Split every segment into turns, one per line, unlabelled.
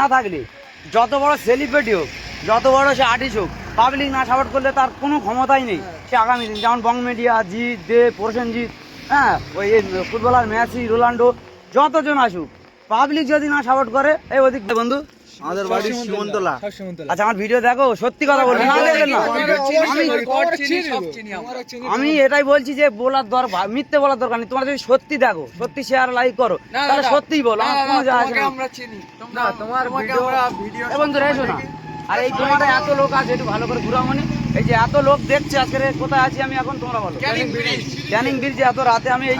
না থাকলে, যত বড় সেলিব্রিটি হোক, যত বড় সে আর্টিস্ট হোক পাবলিক না সাপোর্ট করলে তার কোনো ক্ষমতাই নেই। সে আগামী দিন যেমন বং মিডিয়া জিৎ দে প্রসেনজিৎ হ্যাঁ ওই ফুটবলার মেসি, রোনাল্ডো, যতজন আসুক পাবলিক যদি না সাপোর্ট করে, এই ওদিক বন্ধু।
আমাদের বাড়ি সীমন্তলা
আচ্ছা আমার ভিডিও দেখো সত্যি কথা বলব আমি এটাই বলছি যে বলার দরকার মিথ্যে বলার দরকার নেই। তোমরা যদি সত্যি দেখো সত্যি শেয়ার লাইক করো তাহলে সত্যিই বলো আমার আসে না।
তোমার ভিডিও
এ বন্ধুরা এসো না। আর এই তোমার এত লোক আছে একটু ভালো করে ঘুরাও মনে। এই যে এত লোক দেখছে আজকে কোথায় আছি আমি এখন তোমরা বলো। ক্যানিং ব্রিজে এত রাতে আমি এই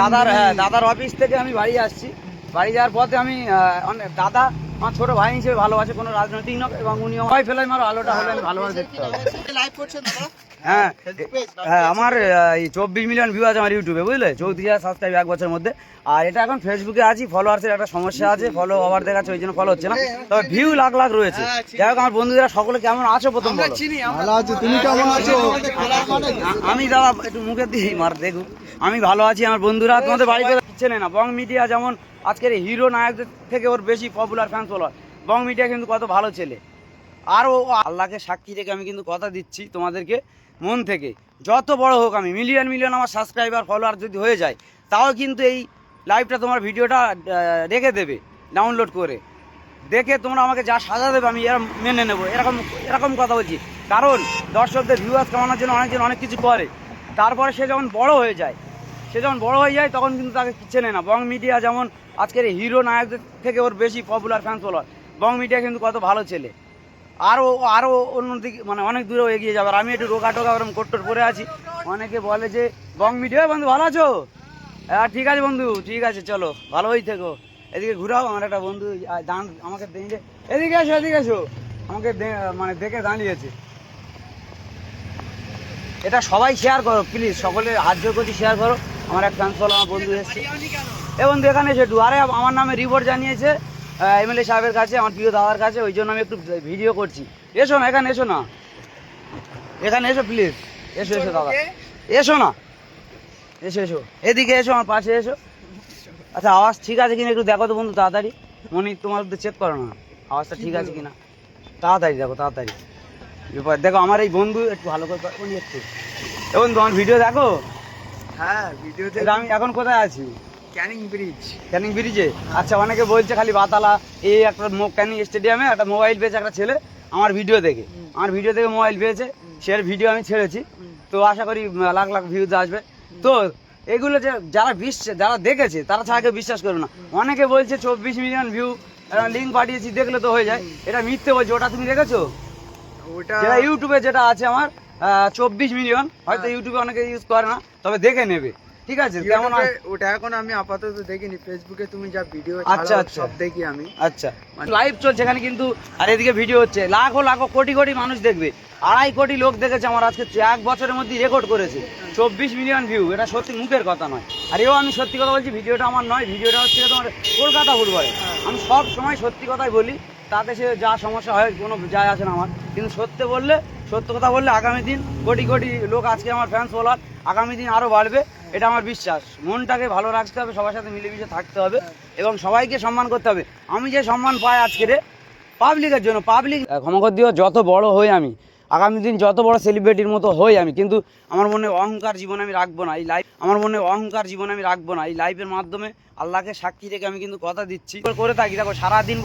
দাদার হ্যাঁ, দাদার অফিস থেকে আমি বাড়ি আসছি। বাড়ি যাওয়ার পথে আমি অনেক দাদা আমার ছোট ভাই হিসেবে ভালোবাসে কোনো রাজনৈতিক নয় এবং উনি ভাই ফেলাই মারো আলোটা হলে আমি ভালোভাবে দেখতে হবে
লাইভ করছেন দাদা
হ্যাঁ হ্যাঁ আমার এই চব্বিশ মিলিয়ন ভিউ আছে আমার ইউটিউবে বুঝলে? চৌত্রিশ হাজার সাবস্ক্রাইব এক বছরের মধ্যে। আর এটা এখন ফেসবুকে আছি ফলোয়ার্সের একটা সমস্যা আছে ফলো ওভার দেখাচ্ছে ওই জন্য ফলো হচ্ছে না। তবে ভিউ লাখ লাখ রয়েছে। যাই হোক আমার বন্ধুরা সকলে কেমন আছো প্রথম বলো?
তুমি কেমন আছো?
আমি দাদা একটু মুখে দিই মার দেখুন। আমি ভালো আছি আমার বন্ধুরা তোমাদের বাড়িতে চেনে না বং মিডিয়া যেমন আজকের হিরো নায়কদের থেকে ওর বেশি popular fan follower Bong media কিন্তু কত ভালো ছেলে। আর ও আল্লাহকে সাক্ষী রেখে আমি কিন্তু কথা দিচ্ছি তোমাদেরকে মন থেকে। যত বড় হোক আমি মিলিয়ন মিলিয়ন আমার সাবস্ক্রাইবার ফলোয়ার যদি হয়ে যায়, তাও কিন্তু এই লাইভটা তোমার ভিডিওটা রেখে দেবে ডাউনলোড করে। দেখে তোমরা আমাকে যা সাজা দেবে আমি এরকম মেনে নেব। এরকম এরকম কথা বলছি। কারণ দর্শকদের ভিউয়ার্স কামানোর জন্য অনেকজন অনেক কিছু করে। তারপরে সে যখন বড় হয়ে যায় সে যখন বড় হয়ে যায়, তখন কিন্তু তাকে চেনে না। বং মিডিয়া যেমন আজকের হিরো নায়কদের থেকে ওর বেশি popular fan follower Bong media কিন্তু কত ভালো ছেলে। আরও আরও অন্যদিকে মানে অনেক দূরেও এগিয়ে যাবে। আর আমি একটু রোগা টোকা ওরকম কোট্টোর পরে আছি। অনেকে বলে যে, বং মিডিয়া, বন্ধু ভালো আছো? হ্যাঁ ঠিক আছে বন্ধু, ঠিক আছে, চলো, ভালোই থেকো। এদিকে ঘুরাও, আমার একটা বন্ধু দান আমাকে দেখে এদিকে এসো এদিকে এসো। আমাকে মানে দেখে দাঁড়িয়েছে। এটা সবাই শেয়ার করো প্লিজ সকলে হাত জোর করছি শেয়ার করো। আমার এক ফলো আমার বন্ধু এসছে। এ বন্ধু, এখানে এসে একটু আরে, আমার নামে রিপোর্ট জানিয়েছে এমএলএ সাহেবের কাছে, আমার প্রিয় দাদার কাছে, ওই জন্য আমি একটু ভিডিও করছি। এসো না, এখানে এসো না। এখানে এসো প্লিজ এসো এসো, দাদা। এসো না। এসো এসো। এদিকে এসো, আমার পাশে এসো। আচ্ছা আওয়াজ ঠিক আছে কিনা একটু দেখো তো বন্ধু, তাড়াতাড়ি। মনে, তোমার চেক করো না। আওয়াজটা ঠিক আছে কিনা? তাড়াতাড়ি দেখো তাড়াতাড়ি। দেখো, আমার এই বন্ধু একটু ভালো করে বন্ধু, আমার ভিডিও দেখো।
হ্যাঁ ভিডিওতে
আমি এখন কোথায় আছি?
ক্যানিং ব্রিজ
ক্যানিং ব্রিজে আচ্ছা অনেকে বলছে খালি বাতালা এই একটা ক্যানিং স্টেডিয়ামে একটা মোবাইল পেয়েছে একটা ছেলে আমার ভিডিও দেখে। আমার ভিডিও দেখে মোবাইল পেয়েছে সে ভিডিও আমি ছেড়েছি। তো আশা করি লাখ লাখ ভিউজ আসবে। তো এগুলো যে যারা বিশ্বাস যারা দেখেছে তারা ছাড়া কেউ বিশ্বাস করবে না। অনেকে বলছে চব্বিশ মিলিয়ন ভিউ লিঙ্ক পাঠিয়েছি দেখলে তো হয়ে যায়। এটা মিথ্যে বলছে ওটা তুমি দেখেছ?
ওটা
ইউটিউবে যেটা আছে আমার চব্বিশ মিলিয়ন হয়তো ইউটিউবে অনেকে ইউজ করে না তবে দেখে নেবে। ঠিক আছে আর-
ওটা এখন আমি আপাতত দেখিনি ফেসবুকে তুমি যা ভিডিও
আচ্ছা, আচ্ছা।
সব দেখি আমি।
আচ্ছা। লাইভ চলছে এখানে কিন্তু আর এদিকে ভিডিও হচ্ছে। লাখো লাখো কোটি কোটি মানুষ দেখবে। আড়াই কোটি লোক দেখেছে আমার আজকে এক বছরের মধ্যে রেকর্ড করেছে। চব্বিশ মিলিয়ন ভিউ এটা সত্যি মুখের কথা নয়। আর এও আমি সত্যি কথা বলছি ভিডিওটা আমার নয় ভিডিওটা হচ্ছে তোমার কলকাতা ফুটবলে আমি সব সময় সত্যি কথাই বলি তাতে সে যা সমস্যা হয় কোনো যায় আসে না আমার। কিন্তু সত্যি বললে সত্য কথা বললে আগামী দিন কোটি কোটি লোক আজকে আমার ফ্যান্স বলার আগামী দিন আরও বাড়বে, এটা আমার বিশ্বাস। মনটাকে ভালো রাখতে হবে, সবার সাথে মিলেমিশে থাকতে হবে এবং সবাইকে সম্মান করতে হবে। আমি যে সম্মান পাই আজকের পাবলিকের জন্য পাবলিক ক্ষমা করে দিও, যত বড় হই আমি, আগামী দিন যত বড় সেলিব্রিটির মতো হই আমি, কিন্তু আমার মনে অহংকার জীবন আমি রাখব না, এই লাইফ আমার মনে অহংকার জীবন আমি রাখব না, এই লাইফের মাধ্যমে আল্লাহকে সাক্ষী রেখে আমি কিন্তু কথা দিচ্ছি। করে থাকি, দেখো, সারাদিন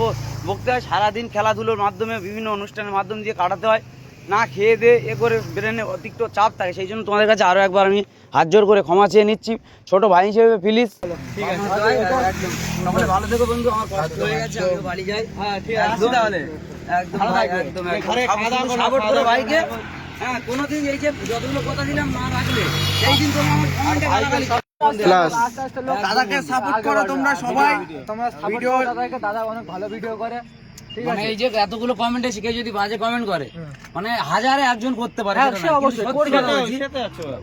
বকতে হয়, সারাদিন খেলাধুলোর মাধ্যমে বিভিন্ন অনুষ্ঠানের মাধ্যম দিয়ে কাটাতে হয়। না খেয়ে দিয়ে এ করে ব্রেনে অতিরিক্ত চাপ থাকে সেই জন্য তোমাদের কাছে আরও একবার আমি হাত জোর করে ক্ষমা চেয়ে নিচ্ছি। ছোট ভাই হিসেবে প্লিজ ঠিক আছে সকলে ভালো থেকো বন্ধু আমার কষ্ট হয়ে গেছে আমি বাড়ি যাই। হ্যাঁ ঠিক আছে তাহলে। একদম একদম একদম। সাপোর্ট করো ভাইকে হ্যাঁ কোনোদিন এই যে যতগুলো কথা দিলাম না রাখলে সেই দিন তোমরা আমার কমেন্টে গালাগালি করো।
দাদাকে সাপোর্ট করো তোমরা সবাই।
তোমরা
ভিডিও
দাদাকে দাদা অনেক ভালো ভিডিও করে।
মানে এই যে এতগুলো কমেন্টে শিখে যদি বাজে কমেন্ট করে মানে হাজারে একজন করতে পারে
হ্যাঁ,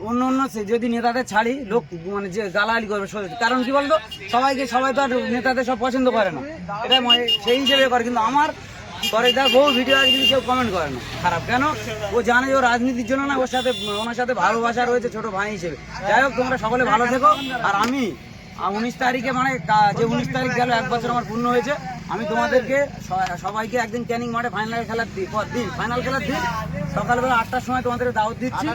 অন্য অন্য যদি নেতাদের ছাড়ি লোক মানে যে গালাগালি করবে কারণ কি বলতো সবাইকে সবাই তো আর নেতাদের সব পছন্দ করে না। এটা সেই হিসেবে করে কিন্তু আমার পরে তার বহু ভিডিও আছে কিন্তু কেউ কমেন্ট করে না খারাপ। কেন? ও জানে যে ও রাজনীতির জন্য না ওর সাথে ওনার সাথে ভালোবাসা রয়েছে ছোট ভাই হিসেবে। যাই হোক তোমরা সকলে ভালো থেকো। আর আমি উনিশ তারিখে মানে যে উনিশ তারিখ গেল এক বছর আমার পূর্ণ হয়েছে। আমি তোমাদেরকে সবাইকে একদিন ক্যানিং মাঠে ফাইনাল খেলার দি- পর দিন। ফাইনাল খেলার দিন সকালবেলা আটটার সময় তোমাদের দাওয়াত দিচ্ছি।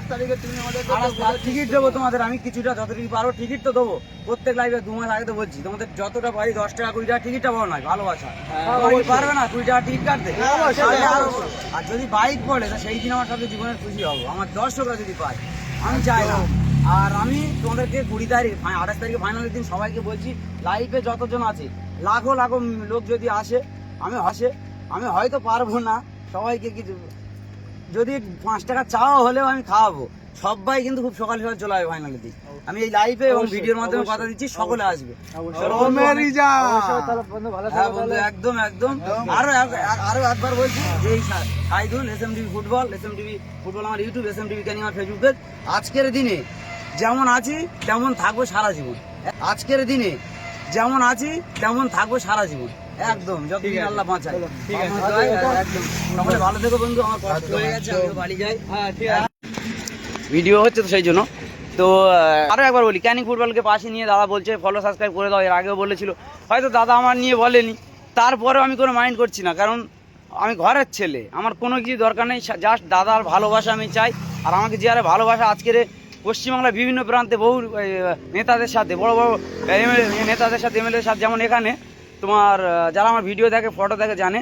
টিকিট দেবো তোমাদের আমি কিছুটা যতটুকু পারো টিকিট তো দেবো। প্রত্যেক লাইভে দু মাস আগে তো বলছি তোমাদের যতটা পারি দশ টাকা কুড়ি টাকা টিকিটটা পাবো নয় ভালোবাসা। তোমরা পারবে না কুড়ি টাকা টিকিট কাটতে? আর যদি বাইক পড়ে তা সেই দিন আমার সাথে জীবনের খুশি হব। আমার দর্শকরা যদি পায় আমি চাই না। আর আমি তোমাদেরকে কুড়ি তারিখ আঠাশ তারিখে ফাইনালের দিন সবাইকে বলছি লাইভে যতজন আছে লাখো লাখো লোক যদি আসে আমি হাসে আমি হয়তো পারব না সবাইকে কিছু যদি পাঁচ টাকা চাওয়া হলেও আমি খাওয়াবো। সবাই কিন্তু খুব সকাল সকাল চলে আসবে ফাইনালের দিন। আমি এই লাইভে এবং ভিডিওর মাধ্যমে কথা দিচ্ছি সকলে আসবে। হ্যাঁ বন্ধু একদম একদম। আরও এক- এক- আরও একবার বলছি যে Saidul S M TV football S M TV football আমার ইউটিউব এস এম টিভি কেন আমার ফেসবুক পেজ আজকের দিনে যেমন আছি তেমন থাকব সারা জীবন। আজকের দিনে যেমন আছি তেমন থাকব সারা জীবন। একদম যতদিন আল্লাহ বাঁচায়। একদম। সকলে ভালো থেকো বন্ধু আমার কষ্ট হয়ে গেছে বাড়ি যাই।
হ্যাঁ ঠিক আছে।
ভিডিও হচ্ছে তো সেই জন্য। তো আহ, আরও একবার বলি ক্যানিং ফুটবলকে পাশে নিয়ে দাদা বলছে ফলো সাবস্ক্রাইব করে দাও এর আগেও বলেছিল। হয়তো দাদা আমার নিয়ে বলেনি তারপরেও আমি কোনো মাইন্ড করছি না কারণ আমি ঘরের ছেলে। আমার কোনো কিছু দরকার নেই জাস্ট দাদার ভালোবাসা আমি চাই আর আমাকে যে আরে ভালোবাসা আজকের পশ্চিমবাংলার বিভিন্ন প্রান্তে বহু নেতাদের সাথে, বড় বড় নেতাদের সাথে এমএলএর সাথে, যেমন এখানে, তোমার যারা আমার ভিডিও দেখে, ফটো দেখে জানে।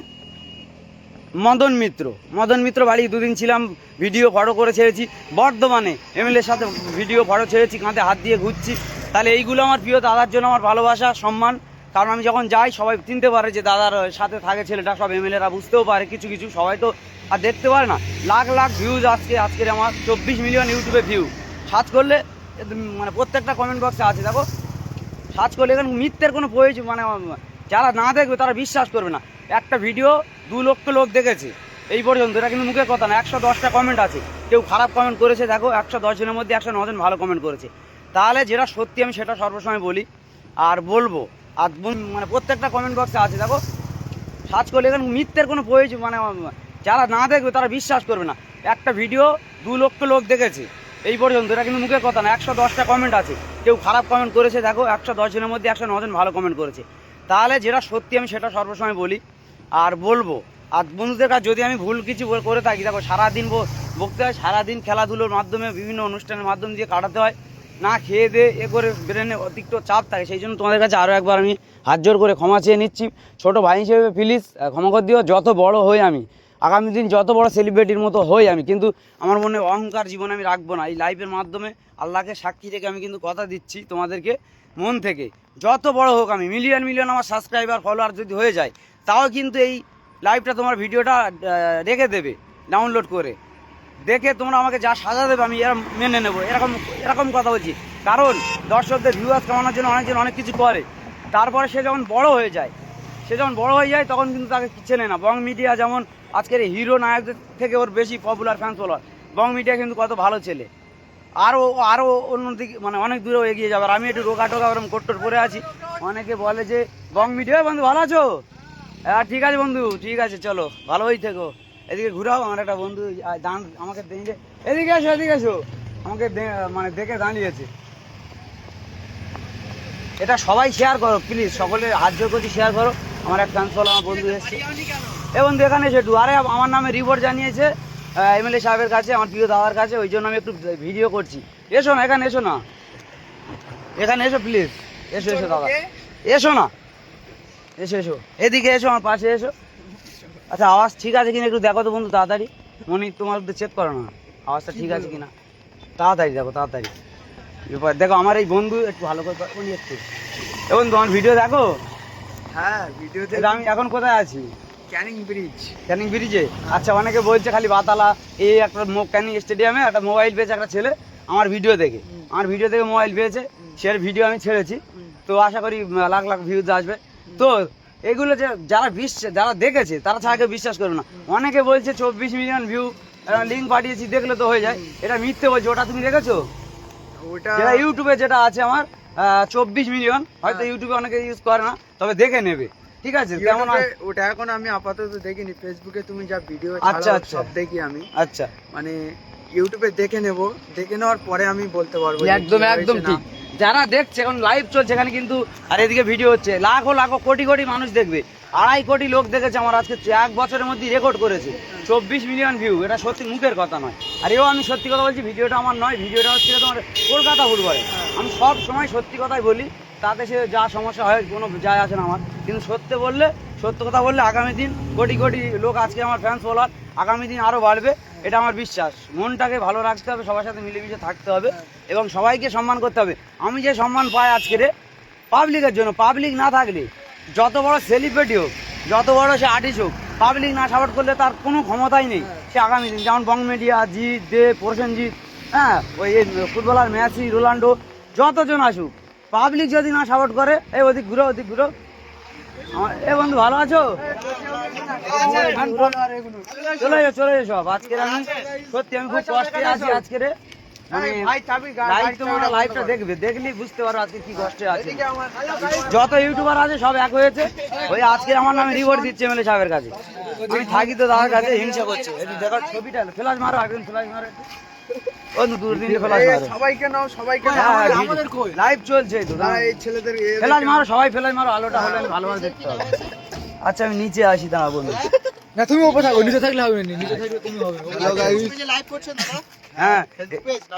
মদন মিত্র মদন মিত্র বাড়ি দুদিন ছিলাম, ভিডিও, ফটো করে ছেড়েছি। বর্ধমানে এমএলএর সাথে ভিডিও, ফটো ছেড়েছি, কাঁধে হাত দিয়ে ঘুরছি। তাহলে এইগুলো আমার প্রিয়, দাদার জন্য আমার ভালোবাসা, সম্মান। কারণ আমি যখন যাই, সবাই চিনতে পারে যে দাদার সাথে থাকে ছেলেটা, সব এমএলএরা বুঝতেও পারে, কিছু কিছু সবাই তো আর দেখতে পারে না। লাখ লাখ ভিউজ আজকে, আজকের আমার চব্বিশ মিলিয়ন ইউটিউবে ভিউ সার্চ করলে মানে প্রত্যেকটা কমেন্ট বক্সে আছে, দেখো। সার্চ করলে এখানে মিথ্যের কোনো প্রয়োজন মানে যারা না দেখবে তারা বিশ্বাস করবে না। একটা ভিডিও দু লক্ষ লোক দেখেছে, এই পর্যন্ত। এটা কিন্তু মুখের কথা না, একশো দশটা কমেন্ট আছে। কেউ খারাপ কমেন্ট করেছে, দেখো, একশো দশ জনের মধ্যে একশো নজন ভালো কমেন্ট করেছে। তাহলে যেটা সত্যি আমি সেটা সর্বসময় বলি, আর বলব, আর মানে প্রত্যেকটা কমেন্ট বক্সে আছে, দেখো। সার্চ করলে এখানে মিথ্যের কোনো প্রয়োজন মানে যারা না দেখবে তারা বিশ্বাস করবে না। একটা ভিডিও দু লক্ষ লোক দেখেছে এই পর্যন্ত, এটা কিন্তু মুখের কথা না, একশো দশটা কমেন্ট আছে। কেউ খারাপ কমেন্ট করেছে, দেখো, একশো দশ জনের মধ্যে একশো নজন ভালো কমেন্ট করেছে। তাহলে যেটা সত্যি আমি সেটা সর্বসময় বলি, আর বলব, আর বন্ধুদের কাছে যদি আমি ভুল কিছু করে থাকি, দেখো, সারাদিন বকতে হয়, সারাদিন খেলাধুলোর মাধ্যমে, বিভিন্ন অনুষ্ঠানের মাধ্যম দিয়ে কাটাতে হয়, না খেয়ে দিয়ে এ করে ব্রেনে অতিরিক্ত চাপ থাকে, সেই জন্য তোমাদের কাছে আরও একবার আমি হাত জোর করে ক্ষমা চেয়ে নিচ্ছি। ছোটো ভাই হিসেবে প্লিজ ক্ষমা করে দিও, যত বড় হই আমি আগামী দিন যত বড় সেলিব্রিটির মতো হই আমি, কিন্তু আমার মনে অহংকার জীবনে আমি রাখব না। এই লাইভের মাধ্যমে আল্লাহকে সাক্ষী রেখে আমি কিন্তু কথা দিচ্ছি তোমাদেরকে মন থেকে। যত বড় হোক আমি মিলিয়ন মিলিয়ন আমার সাবস্ক্রাইবার ফলোয়ার যদি হয়ে যায়, তাও কিন্তু এই লাইভটা তোমার ভিডিওটা রেখে দেবে ডাউনলোড করে। দেখে তোমরা আমাকে যা সাজা দেবে আমি এরকম মেনে নেব। এরকম এরকম কথা বলছি। কারণ দর্শকদের ভিউয়ার্স কমানোর জন্য অনেকজন অনেক কিছু করে। তারপরে সে যখন বড় হয়ে যায় সে যখন বড় হয়ে যায়, তখন কিন্তু তাকে চেনে না। বং মিডিয়া যেমন আজকের হিরো নায়কদের থেকে ওর বেশি popular fan follower Bong media কিন্তু কত ভালো ছেলে। আরও আরও অন্যদিকে মানে অনেক দূরেও এগিয়ে যাবে। আর আমি একটু রোগা টোকা ওরকম কোট্টোর পরে আছি। অনেকে বলে যে, বং মিডিয়া, বন্ধু ভালো আছো? হ্যাঁ ঠিক আছে বন্ধু, ঠিক আছে, চলো, ভালোই থেকো। এদিকে ঘুরাও, আমার একটা বন্ধু দাঁড় আমাকে দেখে এদিকে এসো এদিকে এসো। আমাকে মানে দেখে দাঁড়িয়েছে এটা সবাই শেয়ার করো প্লিজ সকলে হাত জোর করছি শেয়ার করো। আমার এক ফলো আমার বন্ধু এসছে। এ বন্ধু, এখানে এসে একটু আরে, আমার নামে রিপোর্ট জানিয়েছে এমএলএ সাহেবের কাছে, আমার প্রিয় দাদার কাছে, ওই জন্য আমি একটু ভিডিও করছি। এসো না, এখানে এসো না। এখানে এসো প্লিজ এসো এসো, দাদা। এসো না। এসো এসো। এদিকে এসো, আমার পাশে এসো। আচ্ছা আওয়াজ ঠিক আছে কিনা একটু দেখো তো বন্ধু, তাড়াতাড়ি। মনি, তোমার চেক করো না। আওয়াজটা ঠিক আছে কিনা? তাড়াতাড়ি দেখো তাড়াতাড়ি। দেখো, আমার এই বন্ধু একটু ভালো করে একটু। এ বন্ধু, আমার ভিডিও দেখো।
হ্যাঁ ভিডিওতে
আমি এখন কোথায় আছি?
ক্যানিং ব্রিজ
ক্যানিং ব্রিজে আচ্ছা অনেকে বলছে খালি বাতালা এই একটা ক্যানিং স্টেডিয়ামে একটা মোবাইল পেয়েছে একটা ছেলে আমার ভিডিও দেখে। আমার ভিডিও দেখে মোবাইল পেয়েছে সে ভিডিও আমি ছেড়েছি। তো আশা করি লাখ লাখ ভিউজ আসবে। তো এগুলো যে যারা বিশ্বাস যারা দেখেছে তারা ছাড়াকে বিশ্বাস করবে না। অনেকে বলছে চব্বিশ মিলিয়ন ভিউ লিঙ্ক পাঠিয়েছি দেখলে তো হয়ে যায়। এটা মিথ্যে বলছে ওটা তুমি দেখেছ?
ওটা
ইউটিউবে যেটা আছে আমার চব্বিশ মিলিয়ন হয়তো ইউটিউবে অনেকে ইউজ করে না তবে দেখে নেবে। ঠিক আছে?
কেমন ওটা এখন আমি আপাতত দেখিনি। ফেসবুকে তুমি যা ভিডিও
আচ্ছা, আচ্ছা।
সব দেখি আমি।
আচ্ছা।
মানে ইউটিউবে দেখে নেব। দেখে নেওয়ার পরে আমি বলতে পারব
একদম একদম ঠিক। যারা দেখছে এখন লাইভ চলছে এখানে কিন্তু আর এদিকে ভিডিও হচ্ছে। লাখো লাখো কোটি কোটি মানুষ দেখবে। আড়াই কোটি লোক দেখেছে আমার আজকে এক বছরের মধ্যে রেকর্ড করেছে। চব্বিশ মিলিয়ন ভিউ এটা সত্যি মুখের কথা নয়। আর এও আমি সত্যি কথা বলছি ভিডিওটা আমার নয় ভিডিওটা হচ্ছে তোমার কলকাতা ফুটবলে আমি সব সময় সত্যি কথাই বলি তাতে সে যা সমস্যা হয় কোনো যায় আসে না আমার। কিন্তু সত্যি বললে সত্য কথা বললে আগামী দিন কোটি কোটি লোক আজকে আমার ফ্যান্স বলার আগামী দিন আরও বাড়বে এটা আমার বিশ্বাস। মনটাকে ভালো রাখতে হবে সবার সাথে মিলেমিশে থাকতে হবে এবং সবাইকে সম্মান করতে হবে। আমি যে সম্মান পাই আজকে রে পাবলিকের জন্য পাবলিক না থাকলে যত বড় সেলিব্রিটি হোক যত বড় সে আর্টিস্ট হোক পাবলিক না সাপোর্ট করলে তার কোনো ক্ষমতাই নেই। সে আগামী দিন যেমন বং মিডিয়া জিৎ দে প্রসেনজিৎ হ্যাঁ ওই ফুটবলার মেসি রোনাল্ডো যতজন আসুক পাবলিক যদি না সাপোর্ট করে এই ওদিক ঘুরো ওদিক ঘুরো। আমার এ বন্ধু ভালো আছো? চলে এসো চলে এসো সব। আজকের আমি সত্যি আমি খুব কষ্টে আছি আজকের। মানে লাইভ তোমরা লাইভটা দেখবে দেখলি বুঝতে পারো আজকে কি কষ্টে আছে। যত ইউটিউবার আছে সব এক হয়েছে। ওই আজকে আমার নামে রিপোর্ট দিচ্ছে এমএলএ সাহেবের কাছে। আমি থাকি তো দাদার কাছে হিংসা করছে। দেখো ছবিটা ফ্ল্যাশ মারো একদিন ফ্ল্যাশ মারো একটু। ও দূর দিন ফ্ল্যাশ মারো।
সবাইকে নাও সবাইকে
হ্যাঁ লাইভ চলছে তো
তারা এই ছেলেদের এ-
ফ্ল্যাশ মারো সবাই ফ্ল্যাশ মারো আলোটা ভালোভাবে দেখতে পাবো। আচ্ছা আমি নিচে আসি দাঁড়া বন্ধু।
না তুমি ওপরে থাকো নিচে থাকলে হবে না নিচে থাকলে তুমি হবে।
হ্যাঁ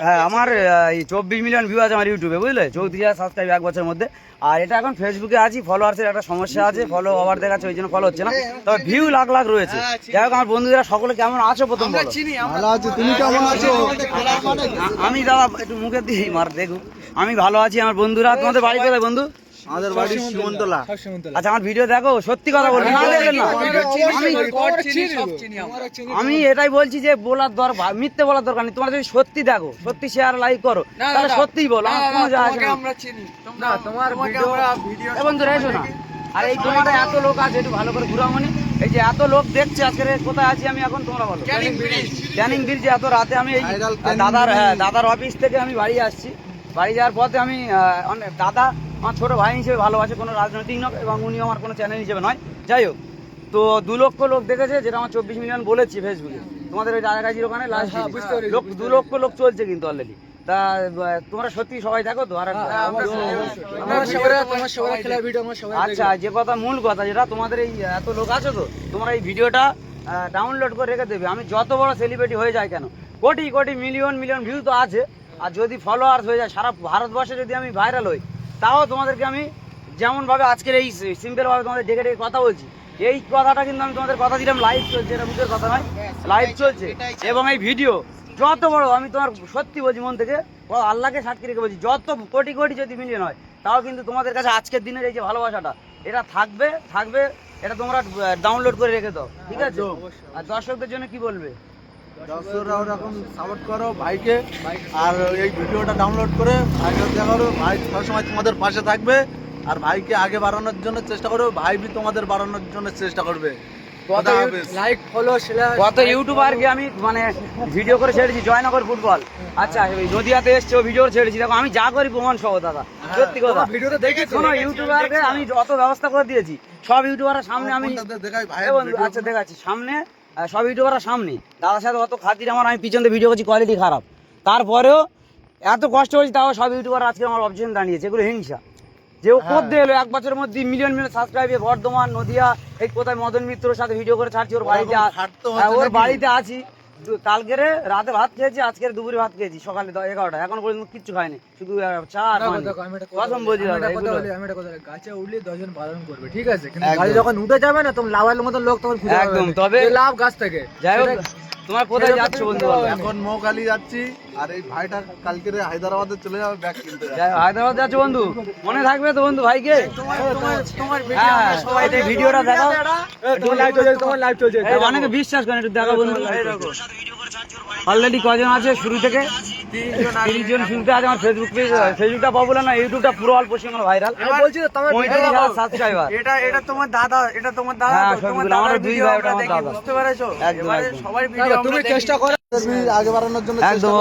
হ্যাঁ আমার এই চব্বিশ মিলিয়ন ভিউ আছে আমার ইউটিউবে বুঝলে? চৌত্রিশ হাজার সাবস্ক্রাইব এক বছরের মধ্যে। আর এটা এখন ফেসবুকে আছি ফলোয়ার্সের একটা সমস্যা আছে ফলো ওভার দেখাচ্ছে ওই জন্য ফলো হচ্ছে না। তবে ভিউ লাখ লাখ রয়েছে। যাই হোক আমার বন্ধুরা সকলে কেমন আছো প্রথম বলো?
ভালো আছি তুমি কেমন আছো?
আমি দাদা একটু মুখে দিই মার দেখুন। আমি ভালো আছি আমার বন্ধুরা। তোমাদের বাড়ি কোথায় বন্ধু?
আমাদের বাড়ি সীমন্তলা
আচ্ছা আমার ভিডিও দেখো সত্যি কথা দেখবেন না? আমি এটাই বলছি যে বলার দরকার মিথ্যে বলার দরকার নেই। তোমার যদি সত্যি দেখো সত্যি শেয়ার লাইক করো তাহলে সত্যিই বলো আমার কোনো যায় আসে না।
না তোমার ভিডিও
এ বন্ধুরা এসো না। আর এই তোমার এত লোক আছে একটু ভালো করে ঘুরামনি এই যে এত লোক দেখছে আজকে কোথায় আছি আমি এখন তোমরা বলো। ক্যানিং ব্রিজে। এত রাতে আমি এই দাদার হ্যাঁ দাদার অফিস থেকে আমি বাড়ি আসছি। বাড়ি যাওয়ার পথে আমি অনেক দাদা আমার ছোট ভাই হিসেবে ভালোবাসে কোনো রাজনৈতিক নয় এবং উনি আমার কোনো চ্যানেল হিসেবে নয়। যাই হোক তো দু লক্ষ লোক দেখেছে যেটা আমার চব্বিশ মিলিয়ন বলেছি ফেসবুকে। তোমাদের ওই ডাকাজির ওখানে লাস্ট
হ্যাঁ,
লোক দু লক্ষ লোক চলছে কিন্তু অলরেডি তা তোমরা সত্যি সবাই দেখো তো? আর
হ্যাঁ, সবাই
আচ্ছা যে কথা মূল কথা যেটা তোমাদের এই এত লোক আছে তো তোমরা এই ভিডিওটা ডাউনলোড করে রেখে দেবে। আমি যত বড় সেলিব্রিটি হয়ে যায় কেন? Crore crore million million view তো আছে। আর যদি ফলোয়ার্স হয়ে যায় সারা ভারতবর্ষে যদি আমি ভাইরাল হই তাও তোমাদেরকে আমি যেমনভাবে আজকের এই সিম্পলভাবে তোমাদের ডেকে ডেকে কথা বলছি। এই কথাটা কিন্তু আমি তোমাদের কথা দিলাম লাইভ চলছে এটা মুখের কথা নয় লাইভ চলছে। এবং এই ভিডিও যত বড় আমি তোমার সত্যি বলছি মন থেকে আল্লাহকে সাক্ষী রেখে বলছি যত কোটি কোটি যদি মিলিয়ন হয় তাও কিন্তু তোমাদের কাছে আজকের দিনের এই যে ভালোবাসাটা এটা থাকবে থাকবে এটা তোমরা ডাউনলোড করে রেখে দাও ঠিক আছে? আর দর্শকদের জন্য কি বলবে?
দর্শকরা ওরকম সাপোর্ট করো ভাইকে। আর এই ভিডিওটা ডাউনলোড করে ভাইকে দেখারো ভাই সবসময় তোমাদের পাশে থাকবে। আর ভাইকে আগে বাড়ানোর জন্য চেষ্টা করবে ভাই বি তোমাদের বাড়ানোর জন্য চেষ্টা করবে।
লাইক ফলো শেয়ার
কত ইউটিউবারকে আমি মানে ভিডিও করে ছেড়েছি জয়নগর ফুটবল আচ্ছা নদিয়াতে এসছে ভিডিও ছেড়েছি। দেখো আমি যা করি প্রমাণ সহ দাদা। সত্যি কথা।
ভিডিওটা দেখে
শোনো ইউটিউবারকে আমি যত ব্যবস্থা করে দিয়েছি। সব ইউটিউবারের সামনে আমি
দেখাই ভাই
আচ্ছা দেখাচ্ছি। সামনে সব ইউটিউবাররা সামনে। দাদার সাথে অত খাতির আমার আমি পিছন ভিডিও করছি কোয়ালিটি খারাপ। তারপরেও এত কষ্ট হয়েছে তাও সব ইউটিউবার আজকে আমার অপশন দাঁড়িয়েছে এগুলো হিংসা। যে ও করতে এলো? এক বছরের মধ্যে মিলিয়ন মিলিয়ন সাবস্ক্রাইবে বর্ধমান নদিয়া এই কোথায় মদন মিত্রর সাথে ভিডিও করে ছাড়ছি ওর বাড়িতে হ্যাঁ, ওর বাড়িতে আছি। কালকেরে রাতে ভাত খেয়েছি আজকের দুপুরে ভাত খেয়েছি সকালে এগারোটা এখন পর্যন্ত কিচ্ছু খাইনি শুধু চা আর কসম বলছি
গাছে উঠলে দশজন পালন করবে ঠিক আছে? কিন্তু যখন উঠে যাবে না তখন লাভের মতো লোক তখন
একদম, তবে-
লাভ গাছ থেকে।
যাই হোক তোমার কোথায় যাচ্ছ বন্ধু?
এখন মৌখালি যাচ্ছি আর এই ভাইটা কালকে হায়দ্রাবাদে চলে যাবে ব্যাগ কিনতে।
হায়দ্রাবাদ যাচ্ছ বন্ধু। মনে থাকবে তো বন্ধু ভাইকে? হ্যাঁ এই ভিডিওটা দেখো
তোমার লাইভ চলছে তোমার লাইভ চলছে।
অনেকে বিশ্বাস করেন একটু দেখো বন্ধু। অলরেডি কজন আছে শুরু থেকে? তিনজন জন শুরুতে আছে আমার ফেসবুক পেজ ফেসবুকটা পপুলার না ইউটিউবটা পুরো অল্প পশ্চিমবঙ্গ ভাইরাল
বলছি তো তোমার
পঁয়ত্রিশ হাজার সাবস্ক্রাইবার
এটা এটা তোমার দাদা এটা তোমার দাদা
হ্যাঁ আমার দুই ভাই
আমরা
আমার দাদা।
বুঝতে পেরেছ?
একদম।
ভিডিও
তুমি চেষ্টা করো
আগে বাড়ানোর জন্য
একদম